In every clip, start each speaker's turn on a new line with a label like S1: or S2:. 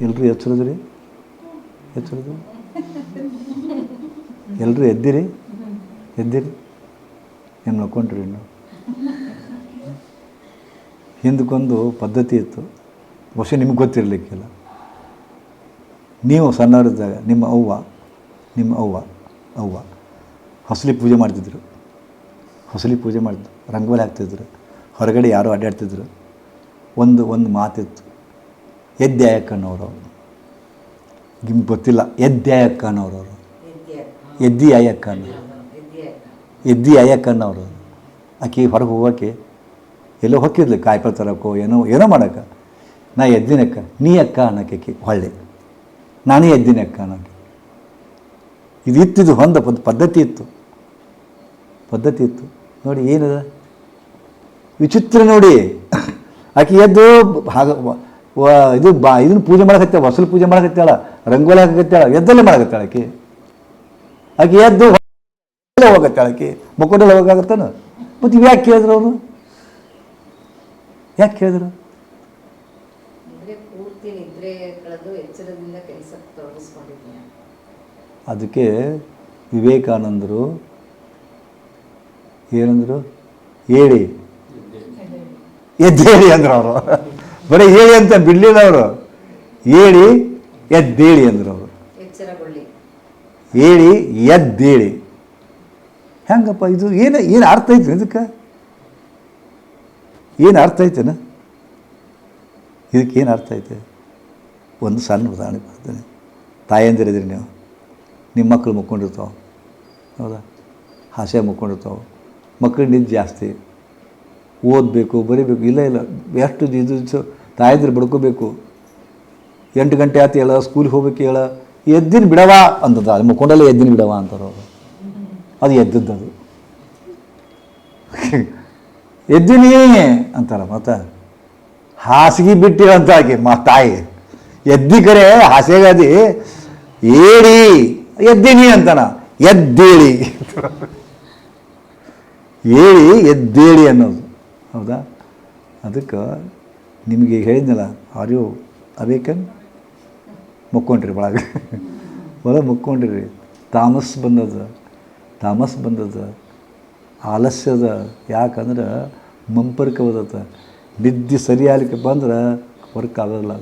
S1: ಎಲ್ಲರೂ ಎಚ್ಚರದ್ರಿ ಎಚ್ಚರದು ಎಲ್ಲರೂ ಎದ್ದಿರಿ? ಎದ್ದಿರಿ? ಏನು ನೋಡ್ಕೊಂಡ್ರಿ ಇನ್ನು? ಹಿಂದಕ್ಕೊಂದು ಪದ್ಧತಿ ಇತ್ತು. ಬಹುಶಃ ನಿಮ್ಗೆ ಗೊತ್ತಿರಲಿಕ್ಕಿಲ್ಲ. ನೀವು ಸಣ್ಣವರಿದ್ದಾಗ ನಿಮ್ಮ ಅವ್ವ ನಿಮ್ಮ ಅವ್ವ ಅವ್ವ ಹೊಸಲಿ ಪೂಜೆ ಮಾಡ್ತಿದ್ರು. ಹೊಸಲಿ ಪೂಜೆ ಮಾಡ್ತಿದ್ರು. ರಂಗೋಲಿ ಹಾಕ್ತಿದ್ರು. ಹೊರಗಡೆ ಯಾರೋ ಅಡ್ಡಾಡ್ತಿದ್ರು. ಒಂದು ಒಂದು ಮಾತಿತ್ತು. ಎದ್ದಾಯಕ್ಕನವರು ನಿಮ್ಗೆ ಗೊತ್ತಿಲ್ಲ ಎದ್ದಾಯಕ್ಕನವರು ಎದ್ದಿ ಅಯ್ಯಕ್ಕನ ಎದ್ದಿ ಅಯ್ಯಕ್ಕನವರು ಆಕೆ ಹೊರಗೆ ಹೋಗೋಕೆ ಎಲ್ಲೋ ಹೊಕ್ಕಿದ್ಲು, ಕಾಯಿಪಲ್ಲೆ ತರೋಕ್ಕೋ ಏನೋ ಏನೋ ಮಾಡಕ್ಕ ನಾ ಎದ್ದಿನಕ್ಕ, ನೀ ಅಕ್ಕ ಅನ್ನೋಕೆ ಹೊಳ್ಳಿ. ನಾನೇ ಎದ್ದಿನ ಅಕ್ಕ ಅನ್ನೋಕೆ ಇದು ಇತ್ತಿದ್ದು ಹೊಂದ ಪದ್ ಪದ್ಧತಿ ಇತ್ತು. ಪದ್ಧತಿ ಇತ್ತು. ನೋಡಿ, ಏನದ? ವಿಚಿತ್ರ ನೋಡಿ. ಆಕೆ ಎದ್ದು ಹಾಗ ಇದು ಬಾ ಇದನ್ನು ಪೂಜೆ ಮಾಡಕತ್ತಾಳ ಹೊಸಲು ಪೂಜೆ ಮಾಡಕತ್ತಾಳ ರಂಗೋಲಿ ಹಾಕತ್ತಾಳ ಎದ್ದಲ್ಲೇ ಮಾಡಕತ್ತಾಳ ಆಕೆ. ಆಕೆ ಎದ್ದು ಹೋಗತ್ತಾಳ ಆಕೆ. ಮುಕ್ಕೊಂಡೆಲ್ಲ ಹೋಗಾಗತ್ತಾನ ಮತ್ತು ಇವು ಯಾಕೆ ಕೇಳಿದ್ರು ಅವರು ಯಾಕೆ ಕೇಳಿದ್ರು? ಅದಕ್ಕೆ ವಿವೇಕಾನಂದರು ಏನಂದರು? ಹೇಳಿ. ಎದ್ದೇಳಿ ಅಂದ್ರು ಅವರು. ಬರೀ ಹೇಳಿ ಅಂತ ಬಿಡಲಿಲ್ಲ ಅವರು. ಹೇಳಿ ಎದ್ದೇಳಿ ಅಂದರು ಅವರು. ಹೇಳಿ ಎದ್ದೇಳಿ. ಹೆಂಗಪ್ಪ ಇದು ಏನು ಏನು ಅರ್ಥ ಐತೆ ಇದಕ್ಕೆ? ಏನು ಅರ್ಥ ಐತೆನ? ಇದಕ್ಕೆ ಏನು ಅರ್ಥ ಐತೆ? ಒಂದು ಸಣ್ಣ ಉದಾಹರಣೆ ಬರ್ತೇನೆ ತಾಯಂದಿರಿದ್ರಿ ನೀವು. ನಿಮ್ಮ ಮಕ್ಕಳು ಮುಕ್ಕೊಂಡಿರ್ತಾವೆ. ಹೌದಾ? ಹಾಸ್ಯ ಮುಕ್ಕೊಂಡಿರ್ತಾವೆ. ಮಕ್ಕಳು ನಿದ್ದು ಜಾಸ್ತಿ. ಓದಬೇಕು ಬರೀಬೇಕು ಇಲ್ಲ ಇಲ್ಲ. ಎಷ್ಟು ಇದು ತಾಯಂದಿರು ಬಡ್ಕೋಬೇಕು. ಎಂಟು ಗಂಟೆ ಆತು ಹೇಳ, ಸ್ಕೂಲಿಗೆ ಹೋಗ್ಬೇಕು ಹೇಳ, ಎದ್ದಿನ ಬಿಡವ ಅಂತದ. ಅಲ್ಲಿ ಮುಕ್ಕೊಂಡಲ್ಲೇ ಎದ್ದಿನ ಬಿಡವ ಅಂತಾರೆ ಅವರು. ಅದು ಎದ್ದದ್ದು ಅದು. ಎದ್ದಿನಿ ಅಂತಾರೆ ಮತ್ತೆ. ಹಾಸಿಗೆ ಬಿಟ್ಟಿರಂತ ಆಕೆ ಮಾ ತಾಯಿ. ಎದ್ದಿ ಕರೆ ಹಾಸಿಗೆಗದಿ ಏಡಿ, ಎದ್ದಿನಿ ಅಂತಾನ. ಎದ್ದೇಳಿ. ಏಳಿ, ಎದ್ದೇಳಿ ಅನ್ನೋದು. ಹೌದಾ? ಅದಕ್ಕೆ ನಿಮಗೆ ಹೇಳಿದ್ನಲ್ಲ ಆರ್ ಯು ಅವೇಕನ್ ಮುಕ್ಕೊಂಡ್ರಿ ಒಳಗೆ. ಒಳಗೆ ಮುಕ್ಕೊಂಡಿರಿ. ತಾಮಸ್ ಬಂದದ. ತಾಮಸ್ ಬಂದದ. ಆಲಸ್ಯದ. ಯಾಕಂದ್ರೆ ಮಂಪರ್ಕ ಓದತ್ತ ನಿದ್ದೆ ಸರಿಯಾಗಲಿಕ್ಕೆ ಬಂದ್ರೆ ವರ್ಕ್ ಆಗೋಲ್ಲ.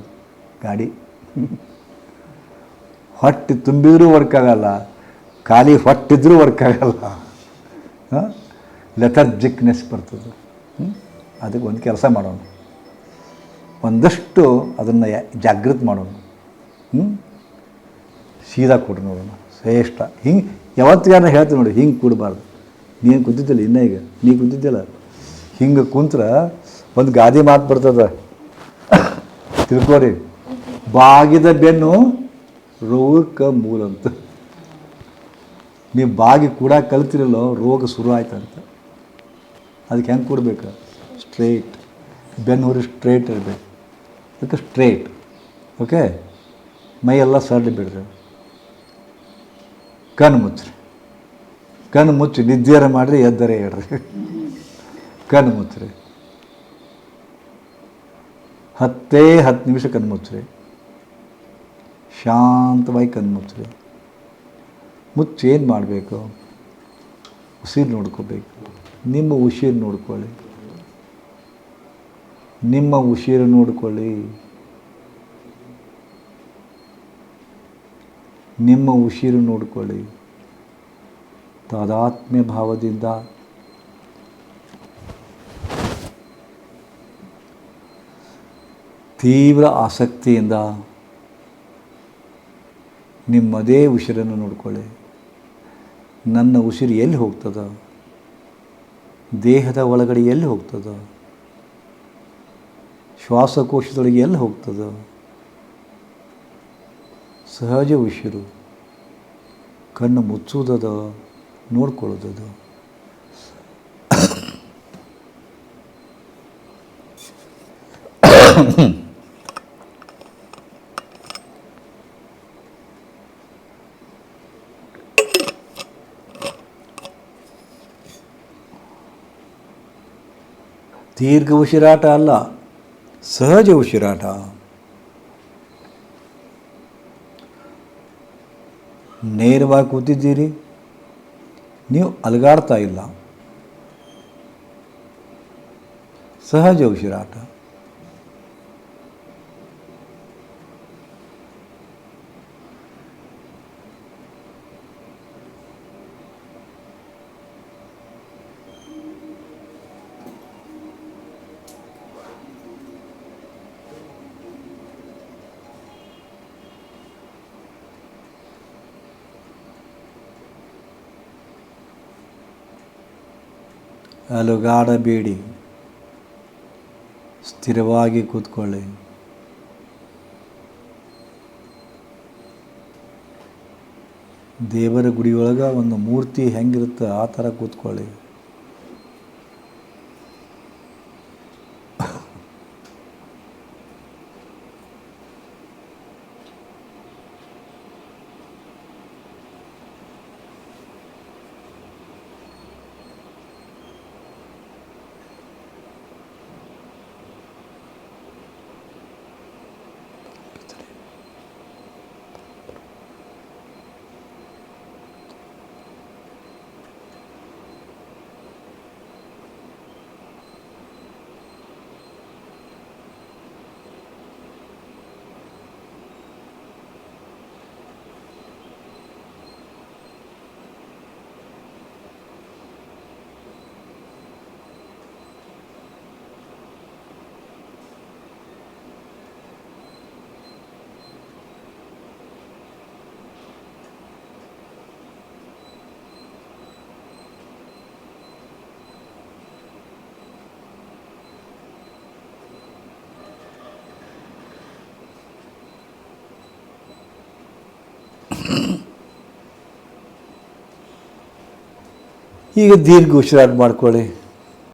S1: ಗಾಡಿ. ಹೊಟ್ಟೆ ತುಂಬಿದ್ರೂ ವರ್ಕ್ ಆಗಲ್ಲ. ಖಾಲಿ ಹೊಟ್ಟಿದ್ರೂ ವರ್ಕ್ ಆಗಲ್ಲ. ಲೆಥರ್ಜಿಕ್ನೆಸ್ ಬರ್ತದೆ? ಅದಕ್ಕೆ ಒಂದು ಕೆಲಸ ಮಾಡೋಣ. ಒಂದಷ್ಟು ಅದನ್ನು ಜಾಗೃತಿ ಮಾಡೋಣ. ಹ್ಞೂ ಸೀದಾ ಕೊಡ್ರಿ ನೋಡೋಣ ಶ್ರೇಷ್ಠ. ಹಿಂಗೆ ಯಾವತ್ತಿಗಾರ ಹೇಳ್ತೀನಿ ನೋಡಿ, ಹಿಂಗೆ ಕೂಡಬಾರ್ದು. ನೀನು ಕುಂತಿದ್ದಿಲ್ಲ ಇನ್ನೂ ಈಗ. ನೀ ಕುಂತಿದ್ದಿಲ್ಲ. ಹಿಂಗೆ ಕುಂತ್ರ ಒಂದು ಗಾದಿ ಮಾತು ಬರ್ತದ. ತಿಳ್ಕೊರಿ. ಬಾಗಿದ ಬೆನ್ನು ರೋಗಕ್ಕೆ ಮೂಲ ಅಂತ ನೀವು ಬಾಗಿ ಕೂಡ ಕಲ್ತಿರಲ್ಲೋ, ರೋಗ ಶುರು ಆಯ್ತಂತ. ಅದಕ್ಕೆ ಹೆಂಗೆ ಕೊಡ್ಬೇಕು? ಸ್ಟ್ರೇಟ್. ಬೆನ್ನು ಹುರಿ ಸ್ಟ್ರೇಟ್ ಇರಬೇಕು. ಅದಕ್ಕೆ ಸ್ಟ್ರೇಟ್ ಓಕೆ ಮೈಯೆಲ್ಲ ಸರಳಿ ಬಿಡ್ರಿ. ಕಣ್ಣು ಮುಚ್ಚ್ರಿ. ಕಣ್ಣು ಮುಚ್ಚಿ ನಿದ್ದೆಯರ ಮಾಡಿರಿ, ಎದ್ದರೆ ಹೇಳ್ರಿ ಕಣ್ಣು ಮುಚ್ಚ್ರಿ. ಹತ್ತೇ ಹತ್ತು ನಿಮಿಷ ಕಣ್ಣು ಮುಚ್ಚ್ರಿ. ಶಾಂತವಾಗಿ ಕಣ್ಣು ಮುಚ್ಚ್ರಿ. ಮುಚ್ಚಿ ಏನು ಮಾಡಬೇಕು? ಉಸಿರು ನೋಡ್ಕೋಬೇಕು. ನಿಮ್ಮ ಉಸಿರು ನೋಡ್ಕೊಳ್ಳಿ. ನಿಮ್ಮ ಉಸಿರು ನೋಡಿಕೊಳ್ಳಿ. ನಿಮ್ಮ ಉಸಿರು ನೋಡಿಕೊಳ್ಳಿ. ತಾದಾತ್ಮ್ಯ ಭಾವದಿಂದ. ತೀವ್ರ ಆಸಕ್ತಿಯಿಂದ ನಿಮ್ಮದೇ ಉಸಿರನ್ನು ನೋಡಿಕೊಳ್ಳಿ. ನನ್ನ ಉಸಿರು ಎಲ್ಲಿ ಹೋಗ್ತದ? ದೇಹದ ಒಳಗಡೆ ಎಲ್ಲಿ ಹೋಗ್ತದ? ಶ್ವಾಸಕೋಶದೊಳಗೆ ಎಲ್ಲಿ ಹೋಗ್ತದ? ಸಹಜ ಉಸಿರು. ಕಣ್ಣು ಮುಚ್ಚುವುದದ? ನೋಡ್ಕೊಳ್ಳೋದದು ದೀರ್ಘ ಉಸಿರಾಟ ಅಲ್ಲ. ಸಹಜ ಉಸಿರಾಟ. ನೇರವಾಗಿ ಕೂತಿದ್ದೀರಿ ನೀವು ಅಲಗಾಡ್ತಾ ಇಲ್ಲ. ಸಹಜ ಉಸಿರಾಟ. ಅಲುಗಾಡಬೇಡಿ. ಸ್ಥಿರವಾಗಿ ಕೂತ್ಕೊಳ್ಳಿ. ದೇವರ ಗುಡಿಯೊಳಗೆ ಒಂದು ಮೂರ್ತಿ ಹೆಂಗಿರುತ್ತೆ ಆ ಥರ ಕೂತ್ಕೊಳ್ಳಿ. ಈಗ ದೀರ್ಘ ಉಸಿರಾಟ ಮಾಡ್ಕೊಳ್ಳಿ.